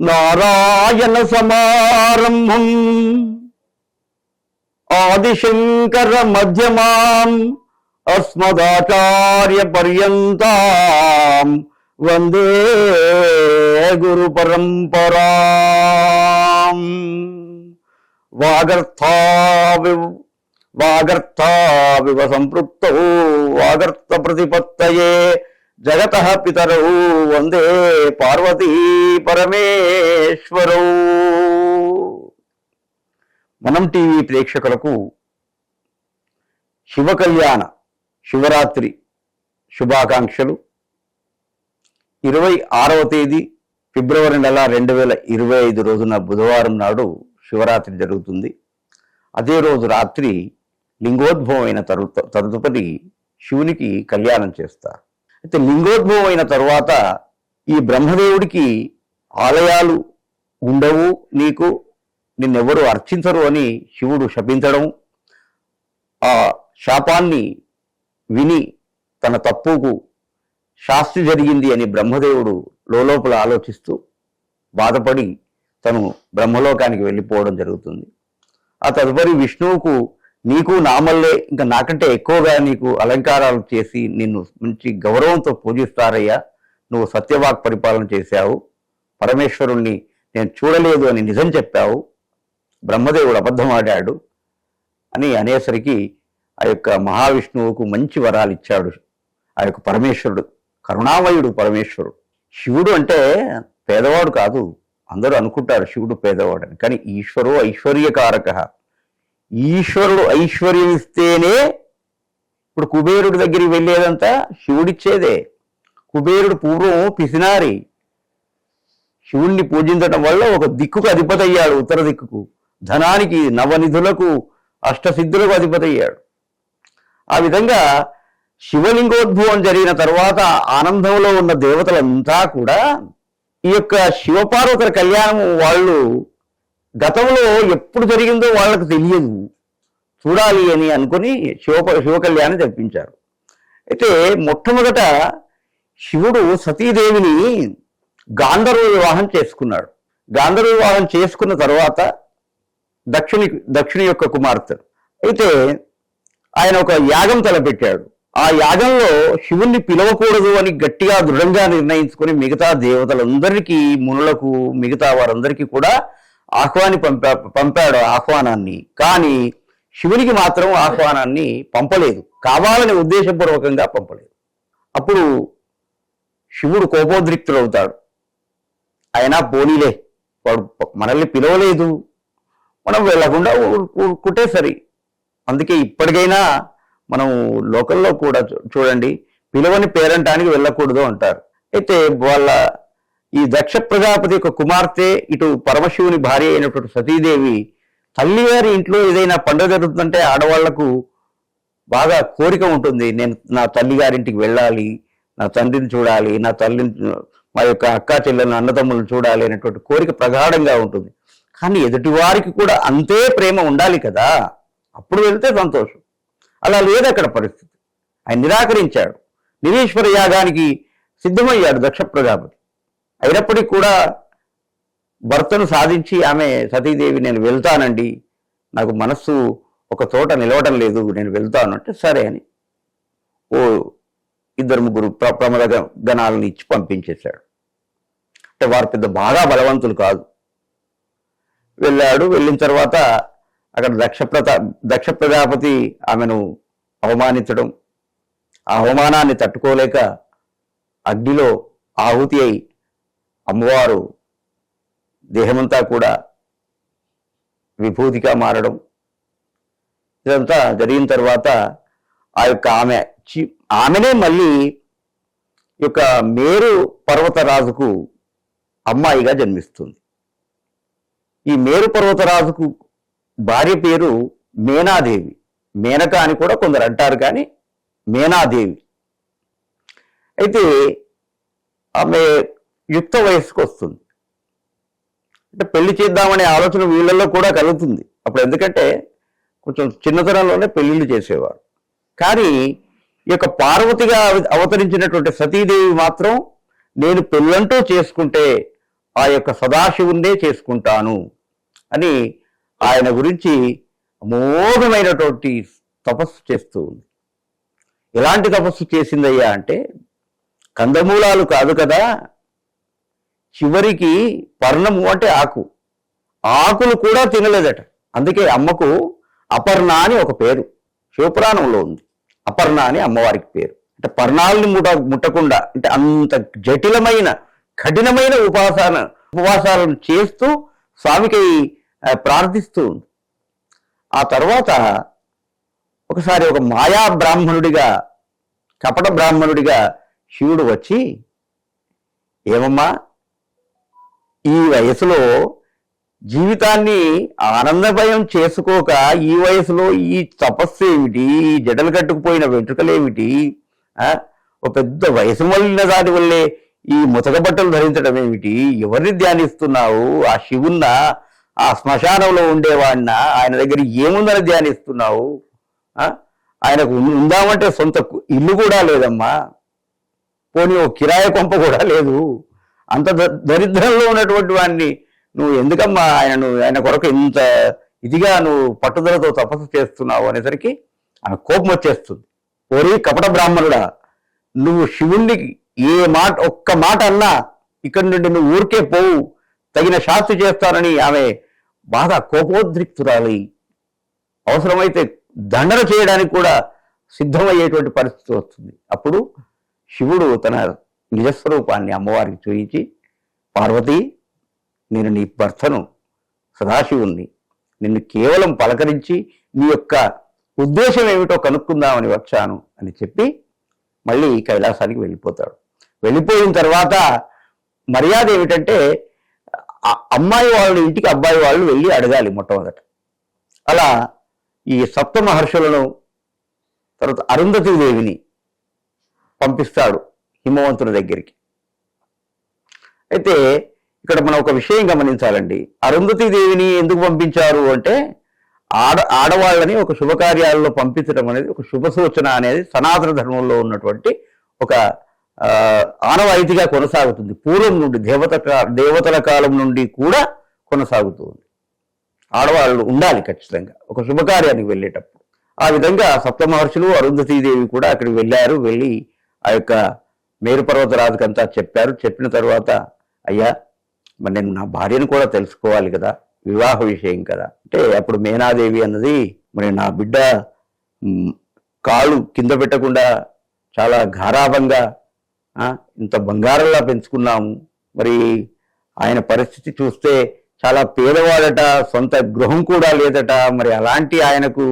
నారాయణ సమారంభం. ఆదిశంకర మధ్యమాం అస్మదాచార్య పర్యంతం. వందే గురు పరంపరా. వాగర్థావి వాగర్థావివ సంపృక్త వాగర్థ ప్రతిపత్తయే. జగత పితరౌ వందే పార్వతీ పరమేశ్వరౌ. మనం టీవీ ప్రేక్షకులకు శివ కళ్యాణ శివరాత్రి శుభాకాంక్షలు. ఇరవై ఆరవ తేదీ ఫిబ్రవరి నెల రెండు వేల ఇరవై ఐదు రోజున బుధవారం నాడు శివరాత్రి జరుగుతుంది. అదే రోజు రాత్రి లింగోద్భవమైన తరు తదుపరి శివునికి కళ్యాణం చేస్తారు. అయితే లింగోద్భవం అయిన తరువాత ఈ బ్రహ్మదేవుడికి ఆలయాలు ఉండవు నీకు నిన్నెవరు అర్చించరు అని శివుడు శపించడం ఆ శాపాన్ని విని తన తప్పుకు శాస్తి జరిగింది అని బ్రహ్మదేవుడు లోపల ఆలోచిస్తూ బాధపడి తను బ్రహ్మలోకానికి వెళ్ళిపోవడం జరుగుతుంది. ఆ తదుపరి విష్ణువుకు నీకు నామల్లే ఇంకా నాకంటే ఎక్కువగా నీకు అలంకారాలు చేసి నిన్ను మంచి గౌరవంతో పూజిస్తారయ్యా. నువ్వు సత్యవాక్ పరిపాలన చేశావు. పరమేశ్వరుణ్ణి నేను చూడలేదు అని నిజం చెప్పావు. బ్రహ్మదేవుడు అబద్ధం ఆడాడు అని అనేసరికి ఆ యొక్క మహావిష్ణువుకు మంచి వరాలు ఇచ్చాడు. ఆ యొక్క పరమేశ్వరుడు కరుణామయుడు పరమేశ్వరుడు. శివుడు అంటే పేదవాడు కాదు అందరూ అనుకుంటారు శివుడు పేదవాడని. కానీ ఈశ్వరు ఐశ్వర్యకారక. ఈశ్వరుడు ఐశ్వర్యం ఇస్తేనే ఇప్పుడు కుబేరుడి దగ్గరికి వెళ్ళేదంతా శివుడిచ్చేదే. కుబేరుడు పూర్వం పిసినారి. శివుణ్ణి పూజించడం వల్ల ఒక దిక్కుకు అధిపతి అయ్యాడు ఉత్తర దిక్కుకు. ధనానికి నవనిధులకు అష్టసిద్ధులకు అధిపతి అయ్యాడు ఆ విధంగా శివలింగోద్భవం జరిగిన తర్వాత ఆనందంలో ఉన్న దేవతలంతా కూడా ఈ యొక్క శివపార్వతుల కళ్యాణం వాళ్ళు గతంలో ఎప్పుడు జరిగిందో వాళ్ళకు తెలియదు. చూడాలి అని అనుకుని శివ శివకళ్యాణి జరిపించారు అయితే మొట్టమొదట శివుడు సతీదేవిని గాంధర్వ వివాహం చేసుకున్నాడు. గాంధర్వ వివాహం చేసుకున్న తర్వాత దక్షిణి దక్షిణ యొక్క కుమార్తె. అయితే ఆయన ఒక యాగం తలపెట్టాడు. ఆ యాగంలో శివుణ్ణి పిలవకూడదు అని గట్టిగా దృఢంగా నిర్ణయించుకుని మిగతా దేవతలందరికీ మునులకు మిగతా వారందరికీ కూడా ఆహ్వాని పంపా పంపాడు ఆహ్వానాన్ని. కానీ శివునికి మాత్రం ఆహ్వానాన్ని పంపలేదు. కావాలని ఉద్దేశపూర్వకంగా పంపలేదు. అప్పుడు శివుడు కోపోద్రిక్తుడవుతాడు అయినా పోనీలే వాడు మనల్ని పిలవలేదు. మనం వెళ్ళకుండా ఊరు- ఊరుకుంటే సరి అందుకే ఇప్పటికైనా మనం లోకల్లో కూడా చూ- చూడండి పిలవని పేరంటానికి వెళ్ళకూడదు అంటారు. అయితే వాళ్ళ ఈ దక్ష ప్రజాపతి యొక్క కుమార్తె ఇటు పరమశివుని భార్య అయినటువంటి సతీదేవి తల్లిగారి ఇంట్లో ఏదైనా పండుగ జరుగుతుందంటే ఆడవాళ్ళకు బాగా కోరిక ఉంటుంది. నేను నా తల్లిగారింటికి వెళ్ళాలి నా తండ్రిని చూడాలి నా తల్లిని మా యొక్క అక్కా చెల్లెలను అన్నదమ్ములను చూడాలి అనేటువంటి కోరిక ప్రగాఢంగా ఉంటుంది. కానీ ఎదుటివారికి కూడా అంతే ప్రేమ ఉండాలి కదా. అప్పుడు వెళ్తే సంతోషం. అలా లేదు అక్కడ పరిస్థితి. ఆయన నిరాకరించాడు. నిరీశ్వర యాగానికి సిద్ధమయ్యాడు దక్ష ప్రజాపతి. అయినప్పటికీ కూడా భర్తను సాధించి ఆమె సతీదేవి నేను వెళ్తానండి నాకు మనస్సు ఒక చోట నిలవటం లేదు నేను వెళ్తాను అంటే సరే అని ఓ ఇద్దరు ముగ్గురు ప్ర ప్రమద గణాలను ఇచ్చి పంపించేశాడు. అంటే వారు పెద్ద బాగా బలవంతులు కాదు. వెళ్ళాడు వెళ్ళిన తర్వాత అక్కడ దక్ష ప్రతా దక్ష ప్రజాపతి ఆమెను అవమానించడం ఆ అవమానాన్ని తట్టుకోలేక అగ్నిలో ఆహుతి అయి అమ్మవారు దేహమంతా కూడా విభూతిగా మారడం ఇదంతా జరిగిన తర్వాత ఆ యొక్క ఆమె చి- ఆమెనే మళ్ళీ ఈ యొక్క మేరు పర్వతరాజుకు అమ్మాయిగా జన్మిస్తుంది. ఈ మేరు పర్వతరాజుకు భార్య పేరు మేనాదేవి. మేనక అని కూడా కొందరు అంటారు కానీ మేనాదేవి. అయితే ఆమె యుక్త వయస్సుకు వస్తుంది. అంటే పెళ్ళి చేద్దామనే ఆలోచన వీళ్ళల్లో కూడా కలుగుతుంది. అప్పుడు ఎందుకంటే కొంచెం చిన్నతనంలోనే పెళ్ళిళ్ళు చేసేవారు. కానీ ఈ యొక్క పార్వతిగా అవతరించినటువంటి సతీదేవి మాత్రం నేను పెళ్ళంటూ చేసుకుంటే ఆ యొక్క సదాశివుణ్ణే చేసుకుంటాను అని ఆయన గురించి అమోఘమైనటువంటి తపస్సు చేస్తూ ఉంది. ఎలాంటి తపస్సు చేసిందయ్యా అంటే కందమూలాలు కాదు కదా చివరికి పర్ణము అంటే ఆకు. ఆకులు కూడా తినలేదట. అందుకే అమ్మకు అపర్ణ అని ఒక పేరు. శివపురాణంలో ఉంది. అపర్ణ అని అమ్మవారికి పేరు. అంటే పర్ణాలని ముట ముట్టకుండా అంటే అంత జటిలమైన కఠినమైన ఉపాసన ఉపవాసాలను చేస్తూ స్వామికి ప్రార్థిస్తూ ఉంది. ఆ తర్వాత ఒకసారి ఒక మాయా బ్రాహ్మణుడిగా కపట బ్రాహ్మణుడిగా శివుడు వచ్చి ఏమమ్మా ఈ వయసులో జీవితాన్ని ఆనందమయం చేసుకోక ఈ వయసులో ఈ తపస్సు ఏమిటి? ఈ జడలు కట్టుకుపోయిన వెంట్రుకలేమిటి ఒక పెద్ద వయసు మళ్ళిన దాని వల్లే ఈ ముతక బట్టలు ధరించడం ఏమిటి? ఎవరిని ధ్యానిస్తున్నావు? ఆ శివున్న ఆ శ్మశానంలో ఉండేవాడిన ఆయన దగ్గర ఏముందని ధ్యానిస్తున్నావు? ఆయనకు ఉందామంటే సొంత ఇల్లు కూడా లేదమ్మా. పోనీ ఓ కిరాయ కొంప కూడా లేదు. అంత ద- దరిద్రంలో ఉన్నటువంటి వాడిని నువ్వు ఎందుకమ్మా ఆయనను ఆయన కొరకు ఇంత ఇదిగా నువ్వు పట్టుదలతో తపస్సు చేస్తున్నావు అనేసరికి ఆమె కోపం వచ్చేస్తుంది. ఓరి కపట బ్రాహ్మణుడా నువ్వు శివుణ్ణి ఏ మాట ఒక్క మాట అన్నా ఇక్కడి నుండి నువ్వు ఊరికే పోవు తగిన శాస్తి చేస్తానని ఆమె బాగా కోపోద్రిక్తురాలి. అవసరమైతే దండన చేయడానికి కూడా సిద్ధమయ్యేటువంటి పరిస్థితి వస్తుంది. అప్పుడు శివుడు తన నిజస్వరూపాన్ని అమ్మవారికి చూయించి పార్వతి నేను నీ భర్తను సదాశివుణ్ణి నిన్ను కేవలం పలకరించి నీ యొక్క ఉద్దేశం ఏమిటో కనుక్కుందామని వచ్చాను అని చెప్పి మళ్ళీ కైలాసానికి వెళ్ళిపోతాడు. వెళ్ళిపోయిన తర్వాత మర్యాద ఏమిటంటే అమ్మాయి వాళ్ళు ఇంటికి అబ్బాయి వాళ్ళు వెళ్ళి అడగాలి మొట్టమొదట. అలా ఈ సప్త మహర్షులను తర్వాత అరుంధతి దేవిని పంపిస్తాడు. హిమవంతుని దగ్గరికి. అయితే ఇక్కడ మనం ఒక విషయం గమనించాలండి. అరుంధతి దేవిని ఎందుకు పంపించారు అంటే ఆడ ఆడవాళ్ళని ఒక శుభకార్యాలలో పంపించడం అనేది ఒక శుభ సూచన అనేది సనాతన ధర్మంలో ఉన్నటువంటి ఒక ఆనవాయితీగా కొనసాగుతుంది. పూర్వం నుండి దేవత దేవతల కాలం నుండి కూడా కొనసాగుతూ ఉంది. ఆడవాళ్ళు ఉండాలి ఖచ్చితంగా ఒక శుభకార్యానికి వెళ్ళేటప్పుడు. ఆ విధంగా సప్త మహర్షులు అరుంధతీదేవి కూడా అక్కడికి వెళ్ళారు వెళ్ళి ఆ యొక్క మేరు పర్వతరాజుకంతా చెప్పారు. చెప్పిన తర్వాత అయ్యా మరి నేను నా భార్యను కూడా తెలుసుకోవాలి కదా వివాహ విషయం కదా. అంటే అప్పుడు మేనాదేవి అన్నది మరి నా బిడ్డ కాళ్ళు కింద పెట్టకుండా చాలా గారాభంగా ఇంత బంగారంలా పెంచుకున్నాము. మరి ఆయన పరిస్థితి చూస్తే చాలా పేదవాడట సొంత గృహం కూడా లేదట మరి అలాంటి ఆయనకు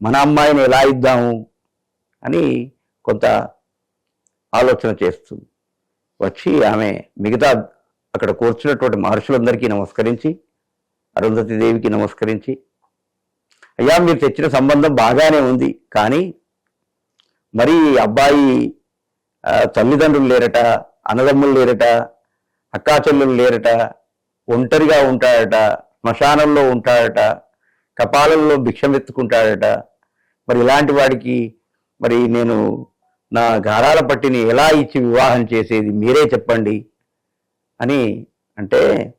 మన అమ్మాయిని ఎలా ఇద్దాము అని కొంత ఆలోచన చేస్తుంది. వచ్చి ఆమె మిగతా అక్కడ కూర్చున్నటువంటి మహర్షులందరికీ నమస్కరించి అరుంధతి దేవికి నమస్కరించి అయ్యా మీరు తెచ్చిన సంబంధం బాగానే ఉంది కానీ మరి అబ్బాయి తల్లిదండ్రులు లేరట అన్నదమ్ములు లేరట అక్కాచెల్లెలు లేరట ఒంటరిగా ఉంటాడట శ్మశానంలో ఉంటాడట కపాలంలో భిక్షమెత్తుకుంటాడట మరి ఇలాంటి వాడికి మరి నేను నా గారాల పట్టిని ఎలా ఇచ్చి వివాహం చేసేది మీరే చెప్పండి అని అంటే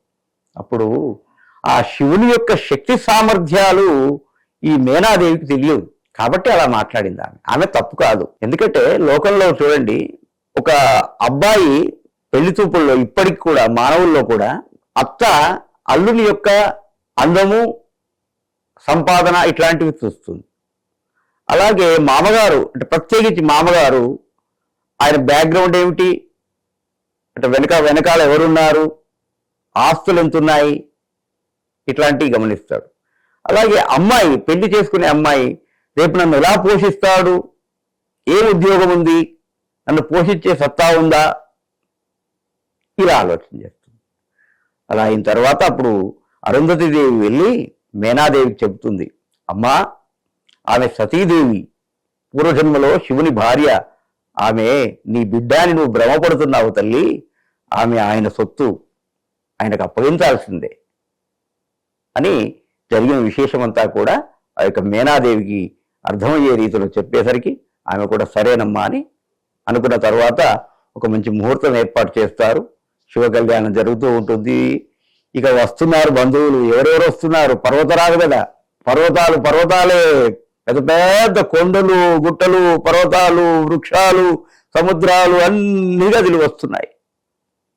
అప్పుడు ఆ శివుని యొక్క శక్తి సామర్థ్యాలు ఈ మేనాదేవికి తెలియవు. కాబట్టి అలా మాట్లాడింది ఆమె. ఆమె తప్పు కాదు. ఎందుకంటే లోకంలో చూడండి ఒక అబ్బాయి పెళ్ళి చూపుల్లో ఇప్పటికి కూడా మానవుల్లో కూడా అత్త అల్లుని యొక్క అందము సంపాదన ఇట్లాంటివి చూస్తుంది. అలాగే మామగారు అంటే ప్రత్యేకించి మామగారు ఆయన బ్యాక్గ్రౌండ్ ఏమిటి? అంటే వెనక వెనకాల ఎవరున్నారు? ఆస్తులు ఎంతున్నాయి? ఇట్లాంటివి గమనిస్తాడు. అలాగే అమ్మాయి పెళ్ళి చేసుకునే అమ్మాయి రేపు నన్ను ఎలా పోషిస్తాడు? ఏ ఉద్యోగం ఉంది? నన్ను పోషించే సత్తా ఉందా? ఇలా ఆలోచన చేస్తుంది. అలా అయిన తర్వాత అప్పుడు అరుంధతి దేవి వెళ్ళి మేనాదేవికి చెబుతుంది అమ్మా ఆమె సతీదేవి. పూర్వజన్మలో శివుని భార్య. ఆమె నీ బిడ్డాని నువ్వు భ్రమపడుతున్నావు తల్లి. ఆమె ఆయన సొత్తు. ఆయనకు అప్పగించాల్సిందే. అని జరిగిన విశేషమంతా కూడా ఆ యొక్క మేనాదేవికి అర్థమయ్యే రీతిలో చెప్పేసరికి ఆమె కూడా సరేనమ్మా అని అనుకున్న తర్వాత ఒక మంచి ముహూర్తం ఏర్పాటు చేస్తారు. శివ కళ్యాణం జరుగుతూ ఉంటుంది. ఇక వస్తున్నారు బంధువులు. ఎవరెవరు వస్తున్నారు? పర్వతరాలు కదా. పర్వతాలు పర్వతాలే. పెద్ద పెద్ద కొండలు గుట్టలు పర్వతాలు వృక్షాలు సముద్రాలు అన్ని గదిలు వస్తున్నాయి.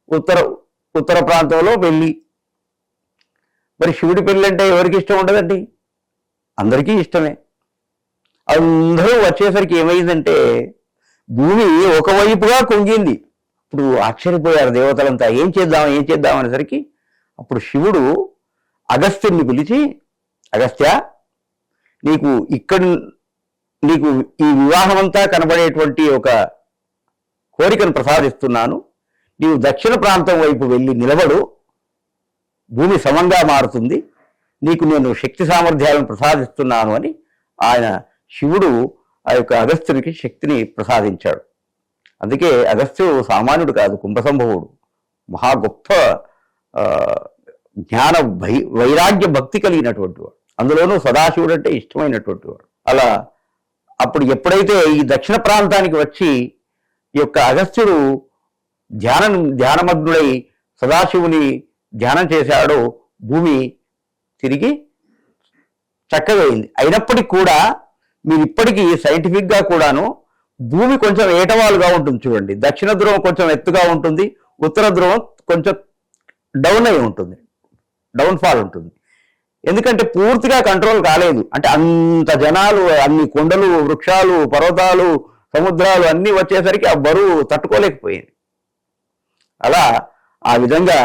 ఉత్తర ఉత్తర ప్రాంతంలో పెళ్ళి మరి శివుడి పెళ్ళి అంటే ఎవరికి ఇష్టం ఉండదండి? అందరికీ ఇష్టమే. అందరూ వచ్చేసరికి ఏమైందంటే భూమి ఒకవైపుగా కుంగింది. ఇప్పుడు ఆశ్చర్యపోయారు దేవతలంతా ఏం చేద్దాం ఏం చేద్దాం అనేసరికి అప్పుడు శివుడు అగస్త్యుని పిలిచి అగస్త్య నీకు ఇక్కడ నీకు ఈ వివాహం అంతా కనబడేటువంటి ఒక కోరికను ప్రసాదిస్తున్నాను. నీవు దక్షిణ ప్రాంతం వైపు వెళ్ళి నిలబడు. భూమి సమంగా మారుతుంది. నీకు నేను శక్తి సామర్థ్యాలను ప్రసాదిస్తున్నాను అని ఆయన శివుడు ఆ యొక్క అగస్త్యునికి శక్తిని ప్రసాదించాడు. అందుకే అగస్త్యుడు సామాన్యుడు కాదు కుంభసంభవుడు. మహా గొప్ప జ్ఞాన భై వైరాగ్య భక్తి కలిగినటువంటి వాడు. అందులోనూ సదాశివుడు అంటే ఇష్టమైనటువంటి వాడు. అలా అప్పుడు ఎప్పుడైతే ఈ దక్షిణ ప్రాంతానికి వచ్చి ఈ యొక్క అగస్త్యుడు ధ్యానం ధ్యానమగ్నుడై సదాశివుని ధ్యానం చేశాడో భూమి తిరిగి చక్కగా అయింది. అయినప్పటికీ కూడా మీరు ఇప్పటికీ సైంటిఫిక్గా కూడాను భూమి కొంచెం ఏటవాలుగా ఉంటుంది చూడండి. దక్షిణ ధ్రువం కొంచెం ఎత్తుగా ఉంటుంది ఉత్తర ధ్రువం కొంచెం డౌన్ అయి ఉంటుంది డౌన్ ఫాల్ ఉంటుంది. ఎందుకంటే పూర్తిగా కంట్రోల్ కాలేదు. అంటే అంత జనాలు అన్ని కొండలు వృక్షాలు పర్వతాలు సముద్రాలు అన్నీ వచ్చేసరికి ఆ బరువు తట్టుకోలేకపోయింది. అలా ఆ విధంగా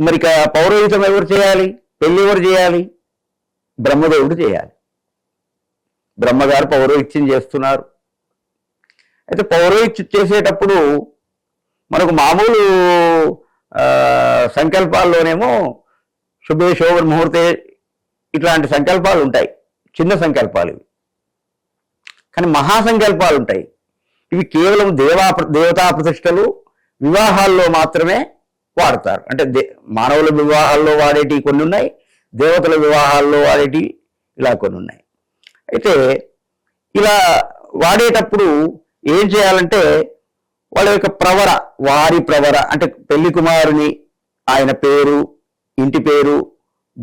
మరి ఇక పౌరోహితం ఎవరు చేయాలి? పెళ్ళి ఎవరు చేయాలి? బ్రహ్మదేవుడు చేయాలి. బ్రహ్మగారు పౌరోహిత్యం చేస్తున్నారు. అయితే పౌరోహిత్యం చేసేటప్పుడు మనకు మామూలు సంకల్పాల్లోనేమో శుభే శోభ ముహూర్తే ఇట్లాంటి సంకల్పాలు ఉంటాయి. చిన్న సంకల్పాలు ఇవి. కానీ మహాసంకల్పాలు ఉంటాయి. ఇవి కేవలం దేవా దేవతా ప్రతిష్టలు వివాహాల్లో మాత్రమే వాడతారు. అంటే దే మానవుల వివాహాల్లో వాడేటివి కొన్ని ఉన్నాయి దేవతల వివాహాల్లో వాడేటివి ఇలా కొన్ని ఉన్నాయి. అయితే ఇలా వాడేటప్పుడు ఏం చేయాలంటే వాళ్ళ యొక్క ప్రవర వారి ప్రవర అంటే పెళ్ళి కుమారుని ఆయన పేరు ఇంటి పేరు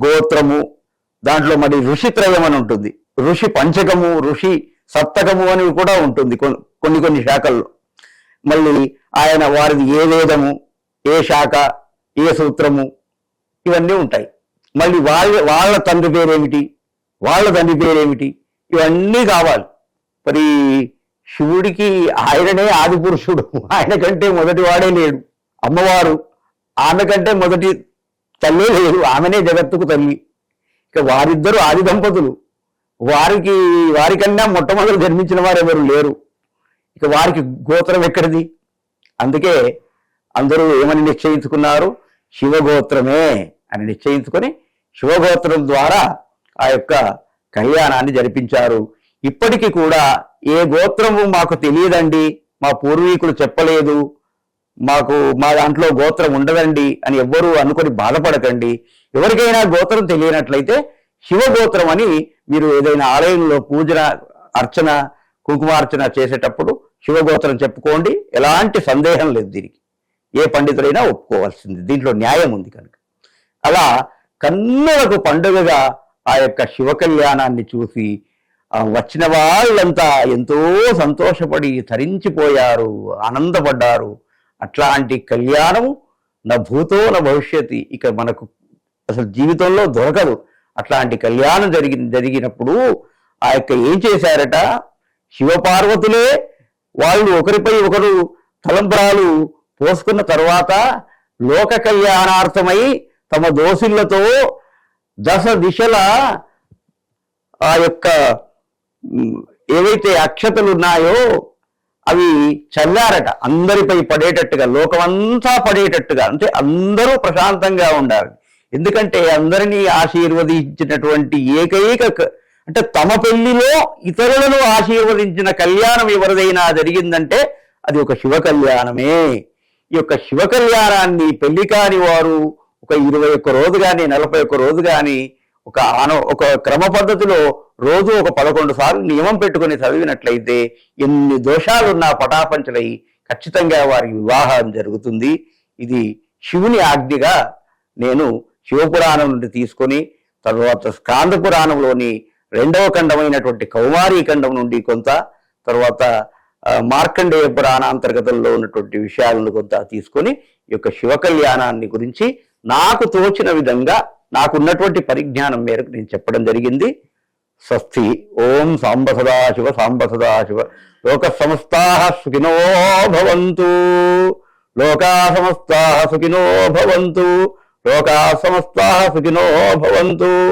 గోత్రము దాంట్లో మరి ఋషిత్రయం అని ఉంటుంది. ఋషి పంచకము ఋషి సప్తకము అని కూడా ఉంటుంది కొన్ని కొన్ని శాఖల్లో. మళ్ళీ ఆయన వారిది ఏ వేదము ఏ శాఖ ఏ సూత్రము ఇవన్నీ ఉంటాయి. మళ్ళీ వాళ్ళ వాళ్ళ తండ్రి పేరేమిటి వాళ్ళ తండ్రి పేరేమిటి ఇవన్నీ కావాలి. మరి శివుడికి ఆయననే ఆది పురుషుడు. ఆయన కంటే మొదటి వాడే లేడు. అమ్మవారు ఆమె కంటే మొదటి తల్లి లేదు ఆమెనే జగత్తుకు తల్లి. ఇక వారిద్దరూ ఆది దంపతులు. వారికి వారికన్నా మొట్టమొదటి జన్మించిన వారు ఎవరు లేరు. ఇక వారికి గోత్రం ఎక్కడిది? అందుకే అందరూ ఏమని నిశ్చయించుకున్నారు? శివగోత్రమే అని నిశ్చయించుకొని శివగోత్రం ద్వారా ఆ యొక్క కళ్యాణాన్ని జరిపించారు. ఇప్పటికీ కూడా ఏ గోత్రము మాకు తెలియదండి మా పూర్వీకులు చెప్పలేదు. మాకు మా దాంట్లో గోత్రం ఉండదండి అని ఎవ్వరూ అనుకొని బాధపడకండి. ఎవరికైనా గోత్రం తెలియనట్లయితే శివగోత్రం అని మీరు ఏదైనా ఆలయంలో పూజన అర్చన కుంకుమార్చన చేసేటప్పుడు శివగోత్రం చెప్పుకోండి. ఎలాంటి సందేహం లేదు దీనికి. ఏ పండితుడైనా ఒప్పుకోవాల్సింది. దీంట్లో న్యాయం ఉంది కనుక. అలా కన్నులకు పండుగగా ఆ యొక్క శివ కళ్యాణాన్ని చూసి వచ్చిన వాళ్ళంతా ఎంతో సంతోషపడి తరించిపోయారు ఆనందపడ్డారు. అట్లాంటి కళ్యాణం నా భూతో నా భవిష్యత్తు ఇక మనకు అసలు జీవితంలో దొరకదు. అట్లాంటి కళ్యాణం జరిగి జరిగినప్పుడు ఆ యొక్క ఏం చేశారట? శివపార్వతులే వాళ్ళు ఒకరిపై ఒకరు తలంబరాలు పోసుకున్న తర్వాత లోక కళ్యాణార్థమై తమ దోషులతో దశ దిశల ఆ యొక్క ఏవైతే అక్షతలు ఉన్నాయో అవి చల్లారట అందరిపై పడేటట్టుగా లోకమంతా పడేటట్టుగా అంటే అందరూ ప్రశాంతంగా ఉండాలి. ఎందుకంటే అందరినీ ఆశీర్వదించినటువంటి ఏకైక అంటే తమ పెళ్ళిలో ఇతరులను ఆశీర్వదించిన కళ్యాణం ఎవరిదైనా జరిగిందంటే అది ఒక శివ కళ్యాణమే. ఈ యొక్క శివ కళ్యాణాన్ని పెళ్ళి కాని వారు ఒక ఇరవై ఒక్క రోజు కానీ నలభై ఒక్క రోజు కానీ ఒక ఆన ఒక క్రమ పద్ధతిలో రోజు ఒక పదకొండు సార్లు నియమం పెట్టుకుని చదివినట్లయితే ఎన్ని దోషాలున్నా పటాపంచలై ఖచ్చితంగా వారికి వివాహం జరుగుతుంది. ఇది శివుని ఆజ్ఞగా నేను శివపురాణం నుండి తీసుకొని తర్వాత స్కాంద పురాణంలోని రెండవ ఖండమైనటువంటి కౌమారీ ఖండం నుండి కొంత తర్వాత మార్కండేయ మార్కండేయ పురాణాంతర్గతంలో ఉన్నటువంటి విషయాలను కొంత తీసుకొని ఈ యొక్క శివ కళ్యాణాన్ని గురించి నాకు తోచిన విధంగా నాకున్నటువంటి పరిజ్ఞానం మేరకు నేను చెప్పడం జరిగింది. స్వస్తి. ఓం సాంబ సదాశివ సాంబ సదాశివ లోక సమస్తా సుఖినో భవంతు. లోకా సమస్తా సుఖినో భవంతు. లోకా సమస్తా సుఖినో భవంతు.